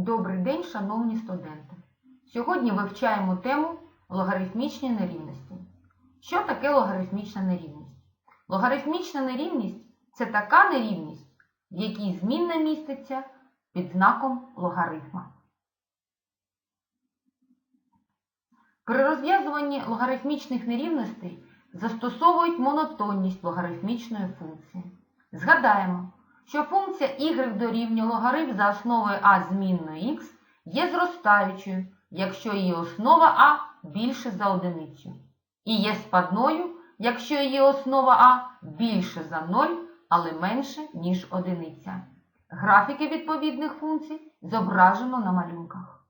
Добрий день, шановні студенти! Сьогодні вивчаємо тему логарифмічні нерівності. Що таке логарифмічна нерівність? Логарифмічна нерівність це така нерівність, в якій змінна міститься під знаком логарифма. При розв'язуванні логарифмічних нерівностей застосовують монотонність логарифмічної функції. Згадаємо, що функція y дорівнює логарифм за основою а змінної x є зростаючою, якщо її основа а більше за одиницю, і є спадною, якщо її основа а більше за 0, але менше, ніж одиниця. Графіки відповідних функцій зображено на малюнках.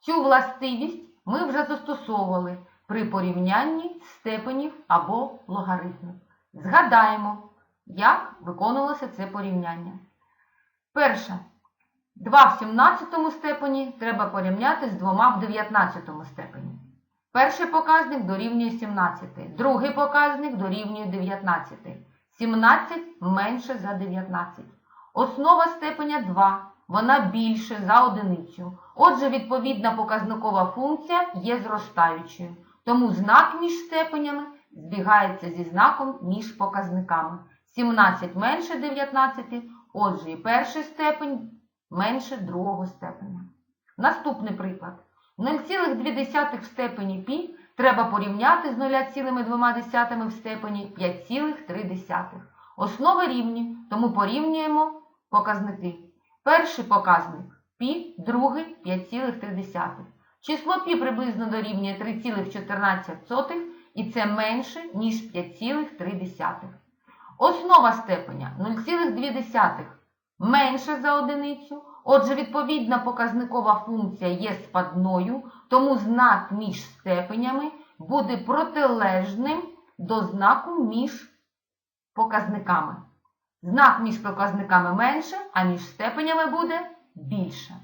Цю властивість ми вже застосовували при порівнянні степенів або логарифмів. Згадаємо, як виконувалося це порівняння. Перше. 2 в 17 степені треба порівняти з 2 в 19 степені. Перший показник дорівнює 17, другий показник дорівнює 19. 17 менше за 19. Основа степеня 2, вона більше за одиницю. Отже, відповідна показникова функція є зростаючою. Тому знак між степенями збігається зі знаком між показниками. 17 менше 19, отже, і перший степень менше другого степеня. Наступний приклад. 0,2 в степені π треба порівняти з 0,2 в степені 5,3. Основи рівні, тому порівнюємо показники. Перший показник π, другий 5,3. Число π приблизно дорівнює 3,14 і це менше, ніж 5,3. Основа степеня 0,2 менше за одиницю. Отже, відповідна показникова функція є спадною, тому знак між степенями буде протилежним до знаку між показниками. Знак між показниками менше, а між степенями буде більше.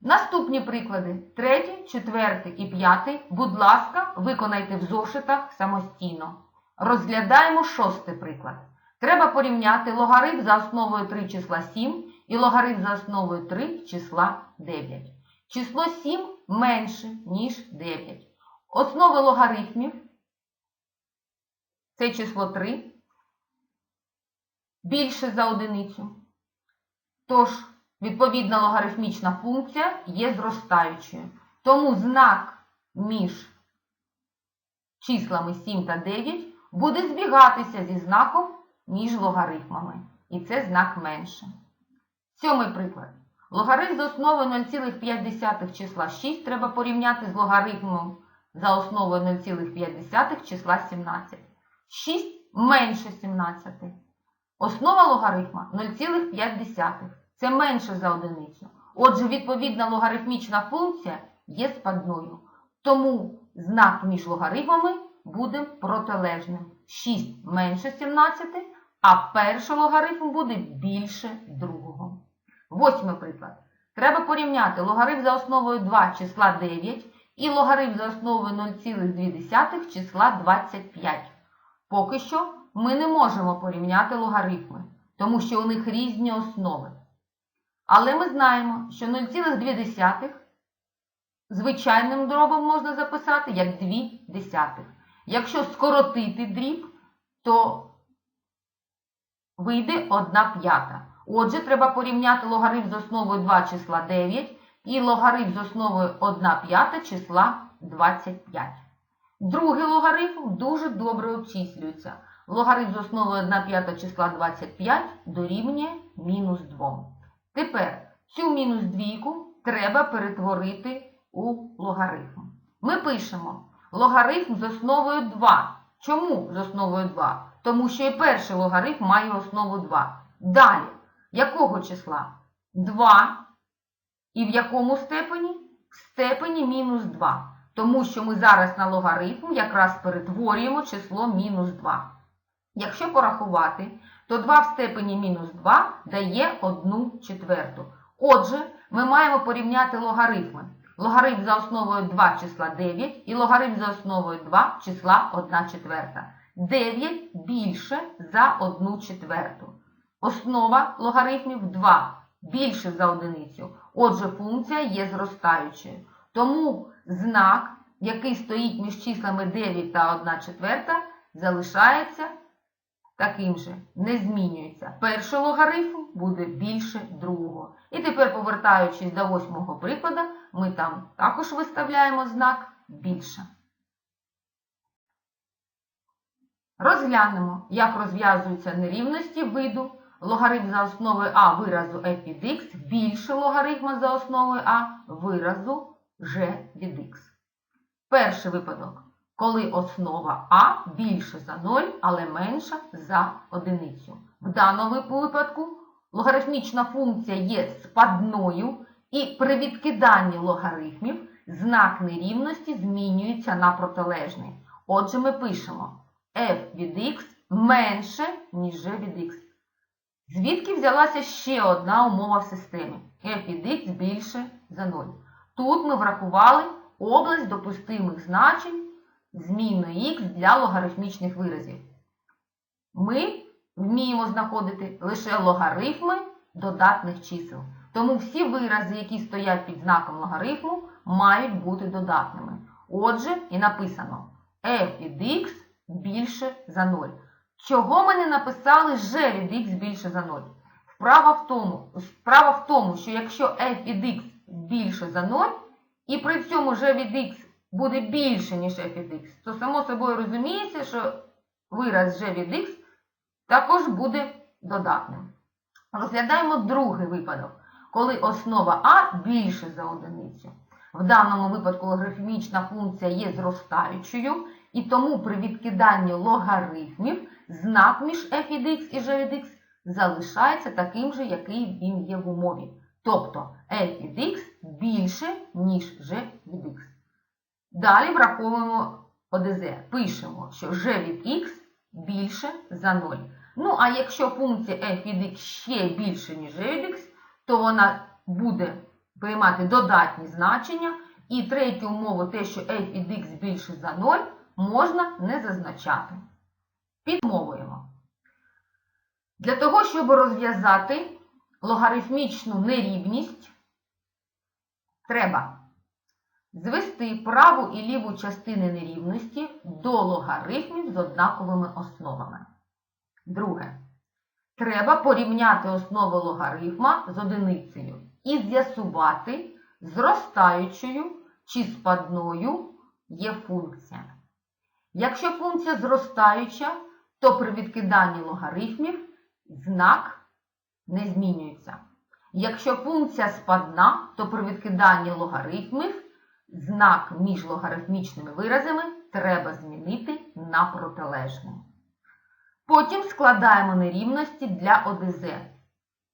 Наступні приклади третій, четвертий і п'ятий, будь ласка, виконайте в зошитах самостійно. Розглядаємо шостий приклад. Треба порівняти логарифм за основою 3 числа 7 і логарифм за основою 3 числа 9. Число 7 менше, ніж 9. Основи логарифмів це число 3 більше за одиницю. Тож, відповідна логарифмічна функція є зростаючою. Тому знак між числами 7 та 9 буде збігатися зі знаком між логарифмами. І це знак менше. Сьомий приклад. Логарифм з основою 0,5 числа 6 треба порівняти з логарифмом за основою 0,5 числа 17. 6 менше 17. Основа логарифма 0,5. Це менше за одиницю. Отже, відповідна логарифмічна функція є спадною. Тому знак між логарифмами буде протилежним. 6 менше 17, а перший логарифм буде більше другого. Восьмий приклад. Треба порівняти логарифм за основою 2 числа 9 і логарифм за основою 0,2 числа 25. Поки що ми не можемо порівняти логарифми, тому що у них різні основи. Але ми знаємо, що 0,2 звичайним дробом можна записати як 2 десятих. Якщо скоротити дріб, то вийде 1 п'ята. Отже, треба порівняти логарифм з основою 2 числа 9 і логарифм з основою 1 п'ята числа 25. Другий логарифм дуже добре обчислюється. Логарифм з основою 1 п'ята числа 25 дорівнює мінус 2. Тепер цю мінус двійку треба перетворити у логарифм. Ми пишемо логарифм з основою 2. Чому з основою 2? Тому що і перший логарифм має основу 2. Далі, якого числа? 2. І в якому степені? В степені мінус 2. Тому що ми зараз на логарифм якраз перетворюємо число мінус 2. Якщо порахувати, то 2 в степені мінус 2 дає 1 четверту. Отже, ми маємо порівняти логарифми. Логарифм за основою 2 числа 9 і логарифм за основою 2 числа 1 четверта. 9 більше за 1 четверту. Основа логарифмів 2 більше за одиницю. Отже, функція є зростаючою. Тому знак, який стоїть між числами 9 та 1 четверта, залишається таким же, не змінюється. Перший логарифм буде більше другого. І тепер, повертаючись до восьмого прикладу, ми там також виставляємо знак більше. Розглянемо, як розв'язуються нерівності виду логарифм за основою А виразу f від x більше логарифма за основою А виразу g від x. Перший випадок, коли основа А більше за 0, але менша за одиницю. В даному випадку логарифмічна функція є спадною, і при відкиданні логарифмів знак нерівності змінюється на протилежний. Отже, ми пишемо f від x менше, ніж g від x. Звідки взялася ще одна умова в системі? f від x більше за 0. Тут ми врахували область допустимих значень змінної х для логарифмічних виразів. Ми вміємо знаходити лише логарифми додатних чисел. Тому всі вирази, які стоять під знаком логарифму, мають бути додатними. Отже, і написано f від x більше за 0. Чого ми не написали g від x більше за 0? Справа в тому, справа в тому, що якщо f від x більше за 0, і при цьому g від x буде більше, ніж f від x, то само собою розуміється, що вираз g від x також буде додатним. Розглядаємо другий випадок, коли основа А більше за одиницю. В даному випадку логарифмічна функція є зростаючою, і тому при відкиданні логарифмів знак між f від x і g від x залишається таким же, який він є в умові. Тобто f від x більше, ніж g від x. Далі враховуємо ОДЗ. Пишемо, що g від x більше за 0. Ну, а якщо функція f від x ще більше, ніж g від x, то вона буде приймати додатні значення. І третю умову, те, що f від x більше за 0, можна не зазначати. Підмовуємо. Для того, щоб розв'язати логарифмічну нерівність, треба звести праву і ліву частини нерівності до логарифмів з однаковими основами. Друге. Треба порівняти основу логарифма з одиницею і з'ясувати, зростаючою чи спадною є функція. Якщо функція зростаюча, то при відкиданні логарифмів знак не змінюється. Якщо функція спадна, то при відкиданні логарифмів знак між логарифмічними виразами треба змінити на протилежний. Потім складаємо нерівності для ОДЗ.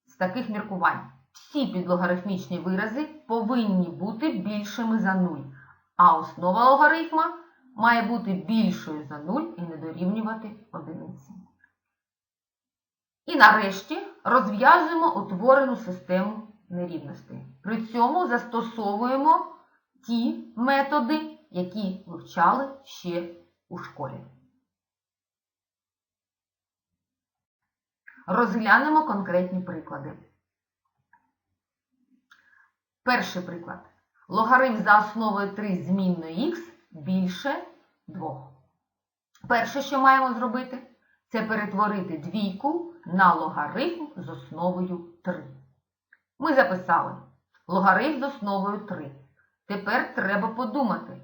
З таких міркувань. Всі підлогарифмічні вирази повинні бути більшими за 0, а основа логарифма має бути більшою за 0 і не дорівнювати одиниці. І нарешті розв'язуємо утворену систему нерівностей. При цьому застосовуємо ті методи, які вивчали ще у школі. Розглянемо конкретні приклади. Перший приклад. Логарифм за основою 3 змінної х більше 2. Перше, що маємо зробити, це перетворити двійку на логарифм з основою 3. Ми записали логарифм з основою 3. Тепер треба подумати,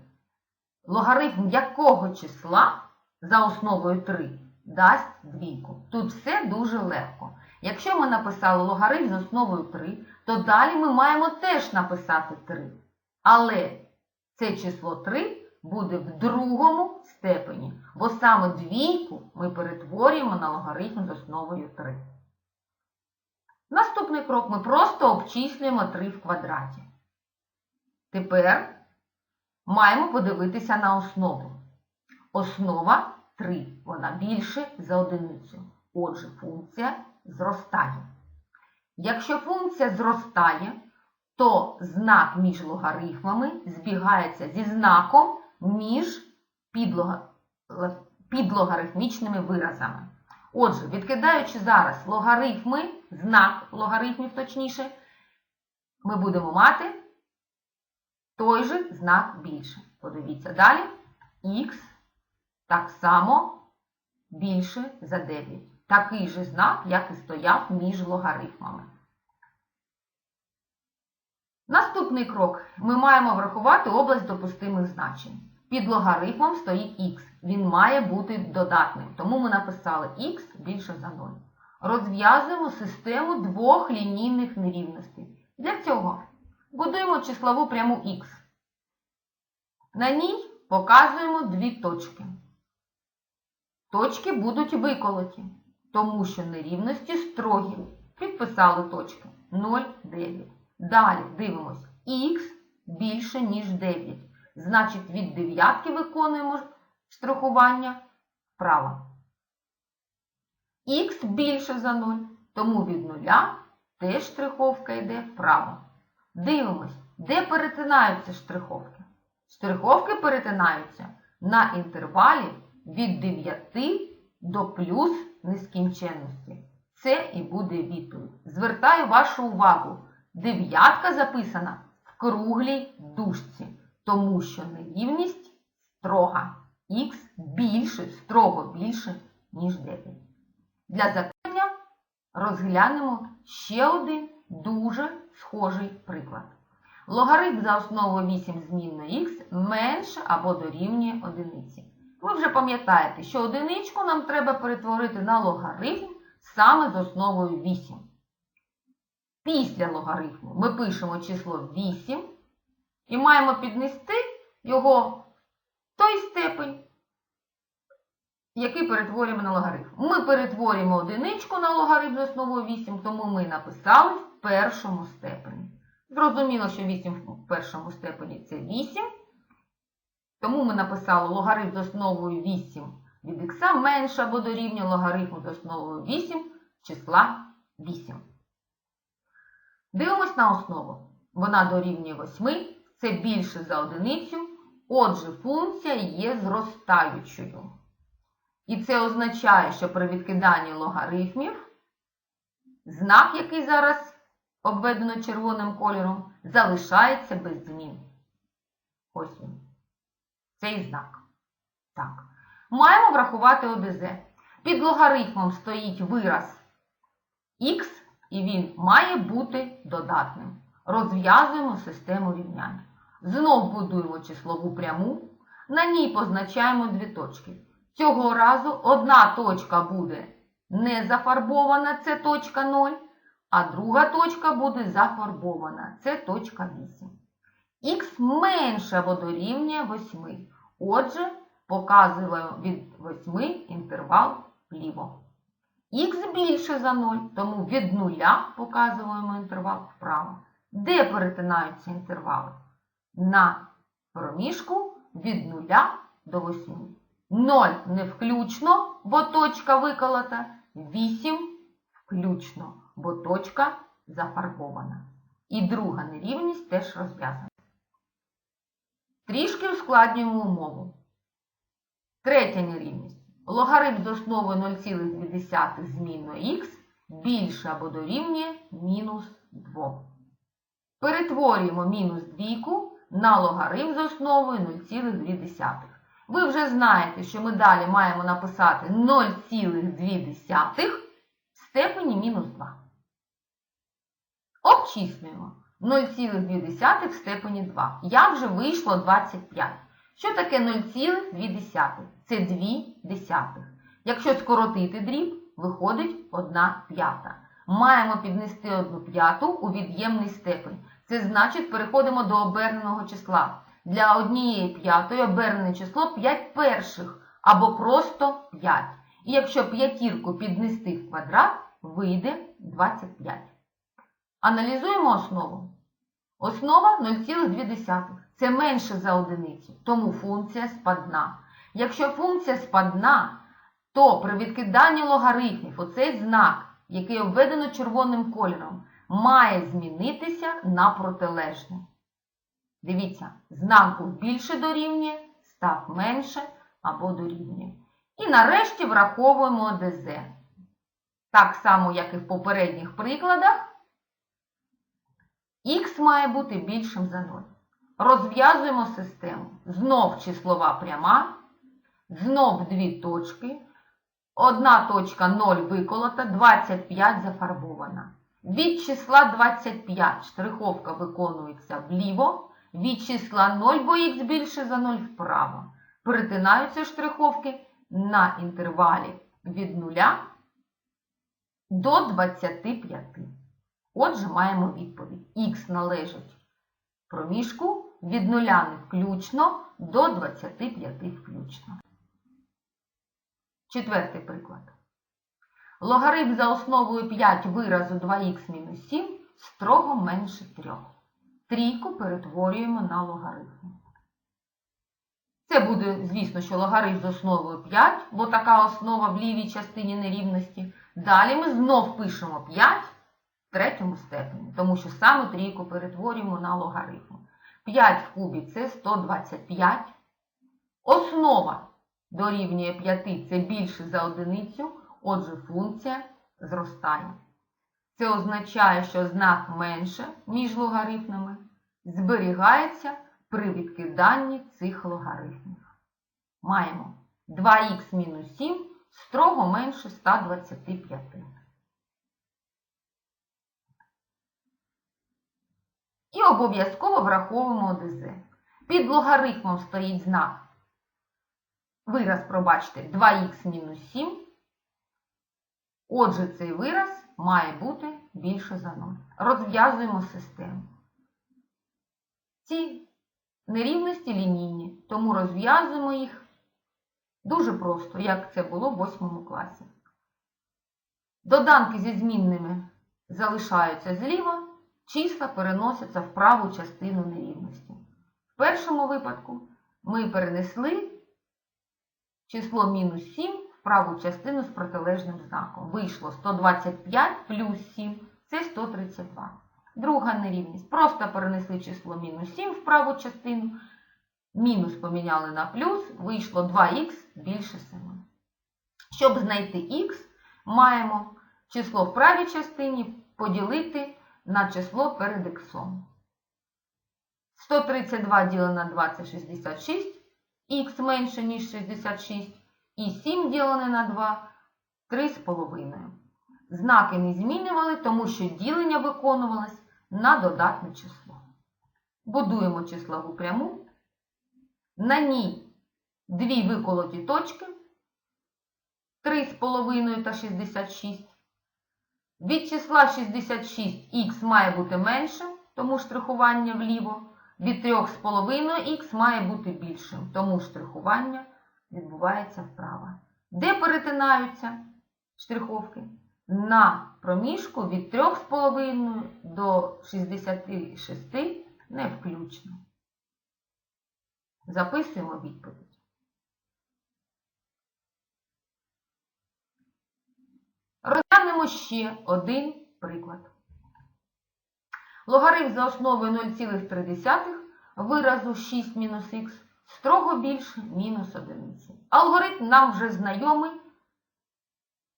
логарифм якого числа за основою 3 дасть двійку. Тут все дуже легко. Якщо ми написали логарифм з основою 3, то далі ми маємо теж написати 3. Але це число 3 буде в другому степені, бо саме двійку ми перетворюємо на логарифм з основою 3. Наступний крок ми просто обчислюємо 3 в квадраті. Тепер маємо подивитися на основу. Основа 3, вона більше за одиницю. Отже, функція зростає. Якщо функція зростає, то знак між логарифмами збігається зі знаком між підлога... підлогарифмічними виразами. Отже, відкидаючи зараз логарифми, знак логарифмів точніше, ми будемо мати той же знак більше. Подивіться далі. Х так само більше за 9. Такий же знак, як і стояв між логарифмами. Наступний крок. Ми маємо врахувати область допустимих значень. Під логарифмом стоїть х. Він має бути додатним. Тому ми написали х більше за 0. Розв'язуємо систему двох лінійних нерівностей. Для цього будуємо числову пряму х. На ній показуємо дві точки. Точки будуть виколоті, тому що нерівності строгі. Підписали точки 0, 9. Далі дивимось. Х більше, ніж 9. Значить, від дев'ятки виконуємо штрихування вправо. Х більше за 0, тому від нуля теж штриховка йде вправо. Дивимось, де перетинаються штриховки. Штриховки перетинаються на інтервалі від 9 до плюс нескінченності. Це і буде відповідь. Звертаю вашу увагу. Дев'ятка записана в круглій дужці, тому що нерівність строга. Х більше, строго більше, ніж 9. Для закріплення розглянемо ще один дуже схожий приклад. Логарифм за основою 8 змінної х менше або дорівнює одиниці. Ви вже пам'ятаєте, що одиничку нам треба перетворити на логарифм саме з основою 8. Після логарифму ми пишемо число 8 і маємо піднести його в той степень, який перетворюємо на логарифм. Ми перетворюємо одиничку на логарифм з основою 8, тому ми написали в першому степені. Зрозуміло, що 8 в першому степені це 8. Тому ми написали логарифм з основою 8 від х менше або дорівнює логарифму з основою 8 числа 8. Дивимось на основу. Вона дорівнює 8, це більше за одиницю, отже, функція є зростаючою. І це означає, що при відкиданні логарифмів знак, який зараз обведено червоним кольором, залишається без змін. Ось він. Цей знак. Так. Маємо врахувати ОДЗ. Під логарифмом стоїть вираз х, і він має бути додатним. Розв'язуємо систему рівнянь. Знов будуємо числову пряму. На ній позначаємо дві точки. Цього разу одна точка буде не зафарбована, це точка 0, а друга точка буде зафарбована, це точка 8. Х менше або дорівнює 8. Отже, показуємо від 8 інтервал вліво. Х більше за 0, тому від 0 показуємо інтервал вправо. Де перетинаються інтервали? На проміжку від 0 до 8. 0 не включно, бо точка виколота. 8 включно, бо точка зафарбована. І друга нерівність теж розв'язана. Трішки ускладнюємо умову. Третя нерівність. Логарифм з основою 0,2 змінної х більше або дорівнює мінус 2. Перетворюємо мінус двійку на логарифм з основою 0,2. Ви вже знаєте, що ми далі маємо написати 0,2 в степені мінус 2. Обчислюємо 0,2 в степені 2. Я вже вийшло 25. Що таке 0,2? Це 2 десятих. Якщо скоротити дріб, виходить 1 п'ята. Маємо піднести 1 п'яту у від'ємний степень. Це значить, переходимо до оберненого числа. Для однієї п'ятої обернене число 5 перших або просто 5. І якщо п'ятірку піднести в квадрат, вийде 25. Аналізуємо основу. Основа 0,2. Це менше за одиницю, тому функція спадна. Якщо функція спадна, то при відкиданні логарифмів оцей знак, який обведено червоним кольором, має змінитися на протилежний. Дивіться, знак більше дорівнює, став менше або дорівнює. І нарешті враховуємо ОДЗ. Так само, як і в попередніх прикладах, х має бути більшим за 0. Розв'язуємо систему. Знов числова пряма, знов дві точки. Одна точка 0 виколота, 25 зафарбована. Від числа 25 штриховка виконується вліво, від числа 0, бо х більше за 0 вправо. Перетинаються штриховки на інтервалі від 0 до 25. Отже, маємо відповідь. Х належить проміжку від 0 не включно до 25 включно. Четвертий приклад. Логарифм за основою 5 виразу 2х мінус 7 строго менше 3. Трійку перетворюємо на логарифм. Це буде, звісно, що логарифм з основою 5, бо така основа в лівій частині нерівності. Далі ми знов пишемо 5 в третьому степені, тому що саме трійку перетворюємо на логарифм. 5 в кубі це 125. Основа дорівнює 5 це більше за одиницю, отже, функція зростає. Це означає, що знак менше між логарифмами зберігається при відкиданні цих логарифмів. Маємо 2х мінус 7 строго менше 125. І обов'язково враховуємо ОДЗ. Під логарифмом стоїть знак. Вираз, пробачте, 2х мінус 7. Отже, цей вираз має бути більше за 0. Розв'язуємо систему. Ці нерівності лінійні, тому розв'язуємо їх дуже просто, як це було в 8 класі. Доданки зі змінними залишаються зліва, числа переносяться в праву частину нерівності. В першому випадку ми перенесли число мінус 7 в праву частину з протилежним знаком. Вийшло 125 плюс 7 це 132. Друга нерівність. Просто перенесли число мінус 7 в праву частину. Мінус поміняли на плюс, вийшло 2х більше 7. Щоб знайти х, маємо число в правій частині поділити на число перед х. 132 ділено на 2 це 66, х менше, ніж 66, і 7 ділене на 2 3,5. Знаки не змінювали, тому що ділення виконувалось на додатне число. Будуємо числову пряму. На ній дві виколоті точки 3,5 та 66. Від числа 66 х має бути менше, тому штрихування вліво. Від 3,5 х має бути більшим, тому штрихування відбувається вправо. Де перетинаються штриховки? На проміжку від 3,5 до 66 не включно. Записуємо відповідь. Розглянемо ще один приклад. Логарифм за основою 0,3 виразу 6 мінус х строго більше мінус 1. Алгоритм нам вже знайомий,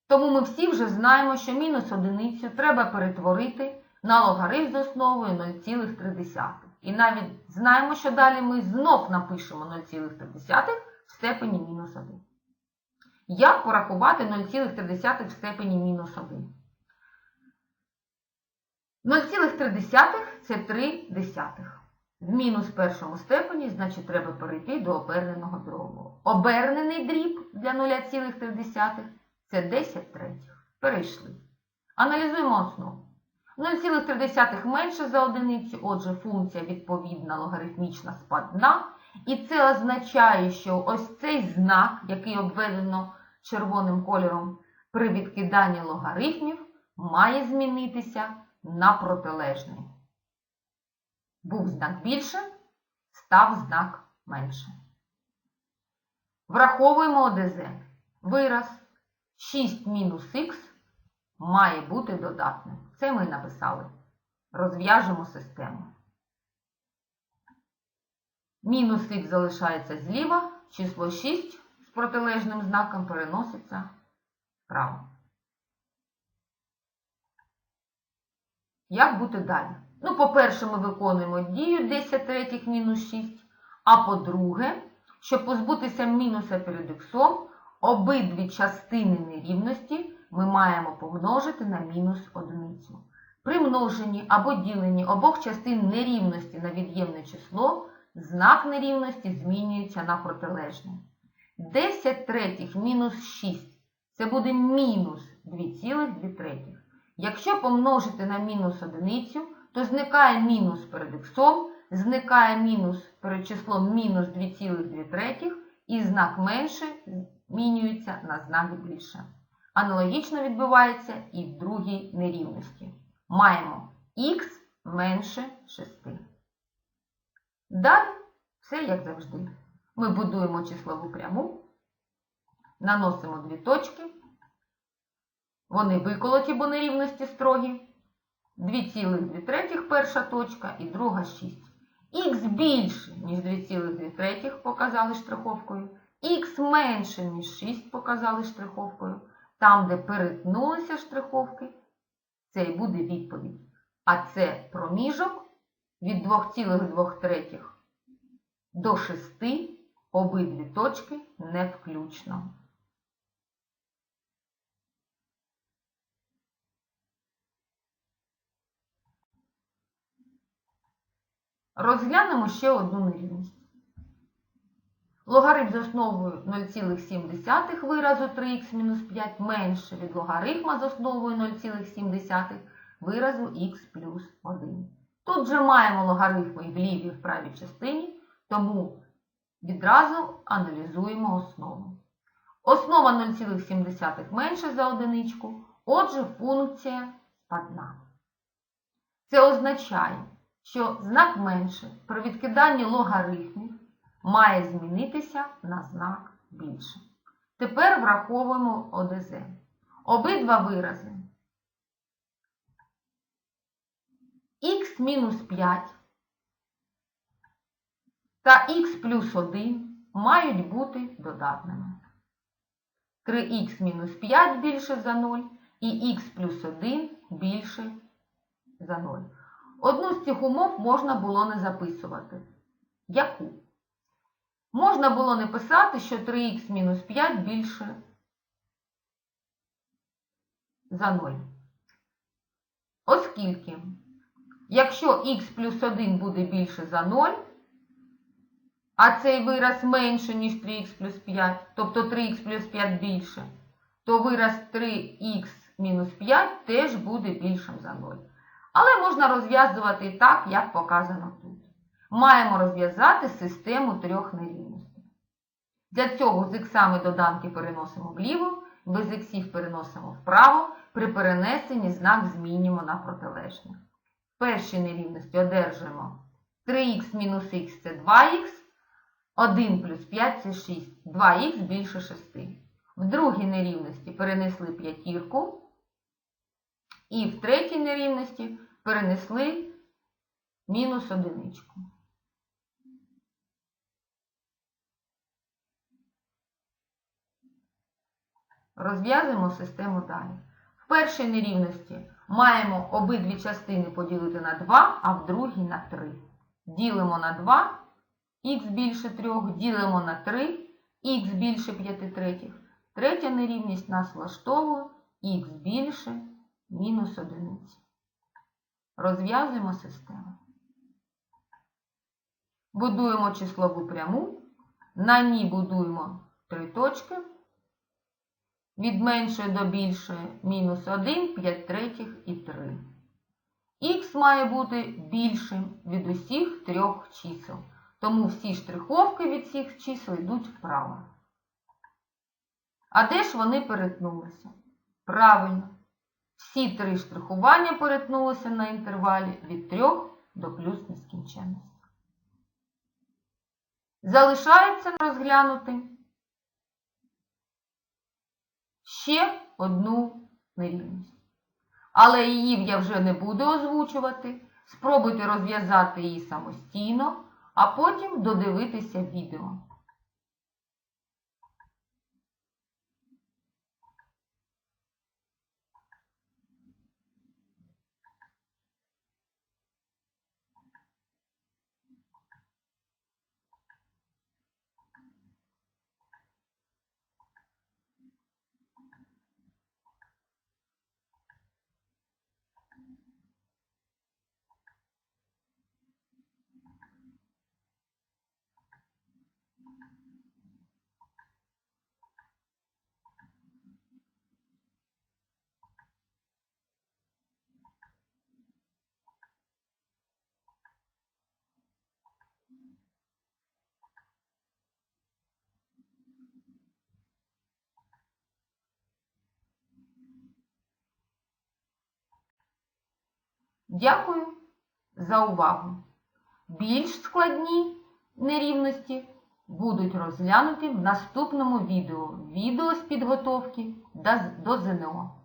тому ми всі вже знаємо, що мінус 1 треба перетворити на логарифм з основою 0,3. І навіть знаємо, що далі ми знов напишемо 0,3 в степені мінус 1. Як порахувати 0,3 в степені мінус 1? 0,3 це 3 десятих. В мінус першому степені, значить, треба перейти до оберненого дробу. Обернений дріб для 0,3 це 10 третіх. Перейшли. Аналізуємо основу. 0,3 менше за одиницю, отже, функція відповідна логарифмічна спадна. І це означає, що ось цей знак, який обведено червоним кольором при відкиданні логарифмів, має змінитися на протилежний. Був знак більше, став знак менше. Враховуємо ОДЗ. Вираз 6 мінус х має бути додатним. Це ми написали. Розв'яжемо систему. Мінус х залишається зліва, число 6 з протилежним знаком переноситься вправо. Як бути далі? Ну, по-перше, ми виконуємо дію 10 третіх мінус 6. А по-друге, щоб позбутися мінуса перед іксом, обидві частини нерівності ми маємо помножити на мінус одиницю. При множенні або діленні обох частин нерівності на від'ємне число знак нерівності змінюється на протилежне. 10 третіх мінус 6 це буде мінус 2,2 третіх. Якщо помножити на мінус одиницю, то зникає мінус перед іксом, зникає мінус перед числом мінус 2,2 третіх, і знак менше змінюється на знак більше. Аналогічно відбувається і в другій нерівності. Маємо х менше 6. Далі все як завжди. Ми будуємо числову пряму, наносимо дві точки. Вони виколоті, бо нерівності строгі. 2,2 третіх перша точка і друга 6. Х більше, ніж 2,2 третіх показали штриховкою. Х менше, ніж 6 показали штриховкою. Там, де перетнулися штриховки, це і буде відповідь. А це проміжок від 2,2 третіх до 6 обидві точки не включно. Розглянемо ще одну нерівність. Логарифм з основою 0,7 виразу 3х-5 менше від логарифма з основою 0,7 виразу х плюс 1. Тут же маємо логарифми і в лівій і в правій частині, тому відразу аналізуємо основу. Основа 0,7 менше за одиничку, отже, функція спадна. Це означає, що знак менше при відкиданні логарифмів має змінитися на знак більше. Тепер враховуємо ОДЗ. Обидва вирази х мінус 5 та х плюс 1 мають бути додатними. 3х мінус 5 більше за 0 і х плюс 1 більше за 0. Одну з цих умов можна було не записувати. Яку? Можна було не писати, що 3х мінус 5 більше за 0. Оскільки, якщо х плюс 1 буде більше за 0, а цей вираз менше, ніж 3х плюс 5, тобто 3х плюс 5 більше, то вираз 3х мінус 5 теж буде більшим за 0. Але можна розв'язувати і так, як показано тут. Маємо розв'язати систему трьох нерівностей. Для цього з іксами доданки переносимо вліво, без іксів переносимо вправо, при перенесенні знак змінюємо на протилежний. В першій нерівності одержуємо 3х мінус х це 2х, 1 плюс 5 це 6, 2х більше 6. В другій нерівності перенесли п'ятірку. І в третій нерівності перенесли мінус одиничку. Розв'язуємо систему далі. В першій нерівності маємо обидві частини поділити на 2, а в другій на 3. Ділимо на 2, х більше 3, ділимо на 3, х більше 5 третіх. Третя нерівність нас влаштовує х більше мінус одиниці. Розв'язуємо систему. Будуємо числову пряму. На ній будуємо три точки. Від меншої до більшої мінус 1, 5 третіх і 3. Х має бути більшим від усіх трьох чисел. Тому всі штриховки від цих чисел йдуть вправо. А де ж вони перетнулися? Правильно. Всі три штрихування перетнулися на інтервалі від 3 до плюс нескінченності. Залишається розглянути ще одну нерівність. Але її я вже не буду озвучувати. Спробуйте розв'язати її самостійно, а потім додивитися відео. Дякую за увагу! Більш складні нерівності будуть розглянуті в наступному відео. Відео з підготовки до ЗНО.